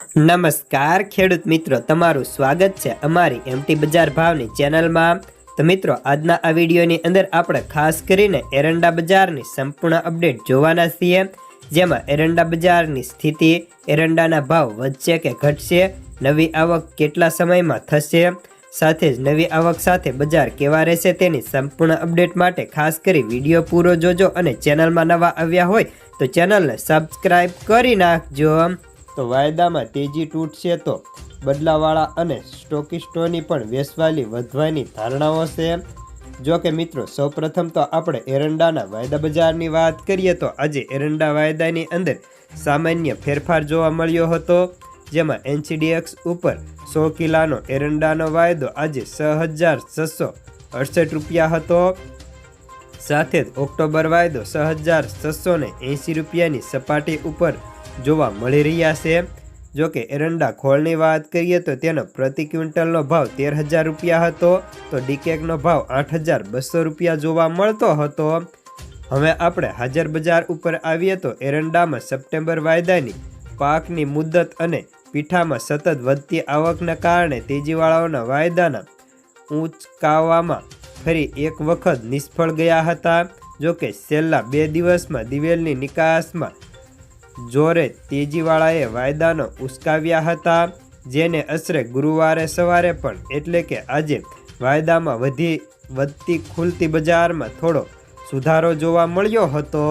નમસ્કાર, ખેડૂત મિત્રો. તમારું સ્વાગત છે અમારી એમટી બજાર ભાવની ચેનલમાં. તો મિત્રો, આજના આ વિડીયોની અંદર આપણે ખાસ કરીને એરંડા બજારની સંપૂર્ણ અપડેટ જોવાના છીએ. જેમાં એરંડા બજારની સ્થિતિ, એરંડાના ભાવ વધશે કે ઘટશે, નવી આવક કેટલા સમયમાં થશે, સાથે જ નવી આવક સાથે બજાર કેવા રહેશે તેની સંપૂર્ણ અપડેટ માટે ખાસ કરી વીડિયો પૂરો જોજો અને ચેનલમાં નવા આવ્યા હોય તો ચેનલને સબસ્ક્રાઈબ કરી નાખજો. તો વાયદામાં તેજી તૂટશે તો બદલાવાળા અને સ્ટોકિસ્ટોની પણ વેસવાલી વધવાની ધારણાઓ છે જો કે મિત્રો, સૌપ્રથમ તો આપણે એરંડાના વાયદા બજારની વાત કરીએ તો આજે એરંડા વાયદાની અંદર સામાન્ય ફેરફાર જોવા મળ્યો હતો, જેમાં એનસીડીએક્સ ઉપર સો કિલાનો એરંડાનો વાયદો આજે છ હજાર છસો અડસઠ રૂપિયા હતો. સાથે જ ઓક્ટોબર વાયદો છ હજાર છસો ને એંસી રૂપિયાની સપાટી ઉપર જોવા મળી રહ્યા છે. જો કે એરંડા ખોળની વાત કરીએ તો તેનો પ્રતિ ક્વિન્ટલનો ભાવ તેર હજાર રૂપિયા હતો, તો ડીકેકનો ભાવ આઠ હજાર બસો રૂપિયા જોવા મળતો હતો. હવે આપણે હાજર બજાર ઉપર આવીએ તો એરંડામાં સપ્ટેમ્બર વાયદાની પાકની મુદત અને પીઠામાં સતત વધતી આવકના કારણે તેજીવાળાઓના વાયદાના ઊંચકાવવામાં ફરી એક વખત નિષ્ફળ ગયા હતા. જો કે છેલ્લા બે દિવસમાં દિવેલની નિકાસમાં જોરે તેજીવાળાએ વાયદાનો ઉસકાવ્યા હતા, જેને અસરે ગુરુવારે સવારે પણ, એટલે કે આજે વાયદામાં વધી વધતી ખુલતી બજારમાં થોડો સુધારો જોવા મળ્યો હતો.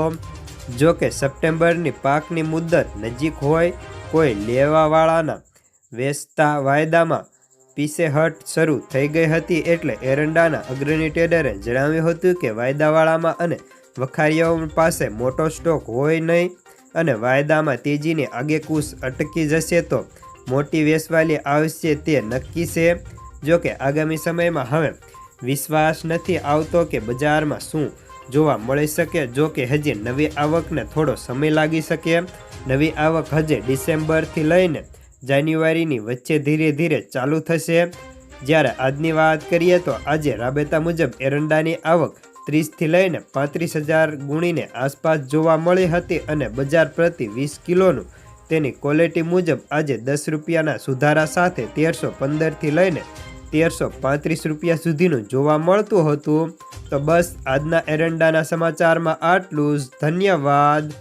જો કે સપ્ટેમ્બરની પાકની મુદત નજીક હોય, કોઈ લેવાવાળાના વેચતા વાયદામાં પીસેહટ શરૂ થઈ ગઈ હતી એટલે એરંડાના અગ્રણી ટ્રેડરે જણાવ્યું હતું કે વાયદાવાળામાં અને વખારીયાઓ પાસે મોટો સ્ટોક હોય નહીં અને વાયદામાં તેજીની આગેકૂચ અટકી જશે તો મોટી વેસવાલી આવશે તે નક્કી છે. જો કે આગામી સમયમાં હવે વિશ્વાસ નથી આવતો કે બજારમાં શું જોવા મળી શકે જો કે હજી નવી આવકને થોડો સમય લાગી શકે. નવી આવક હજી ડિસેમ્બરથી લઈને જાન્યુઆરીની વચ્ચે ધીરે ધીરે ચાલુ થશે. જ્યારે આજની વાત કરીએ તો આજે રાબેતા મુજબ એરંડાની આવક ત્રીસથી લઈને પાંત્રીસ હજાર ગુણીને આસપાસ જોવા મળી હતી અને બજાર પ્રતિ વીસ કિલોનું તેની ક્વોલિટી મુજબ આજે દસ રૂપિયાના સુધારા સાથે તેરસો પંદરથી લઈને તેરસો પાંત્રીસ રૂપિયા સુધીનું જોવા મળતું હતું. તો બસ આજના એરંડાના સમાચારમાં આટલું જ. ધન્યવાદ.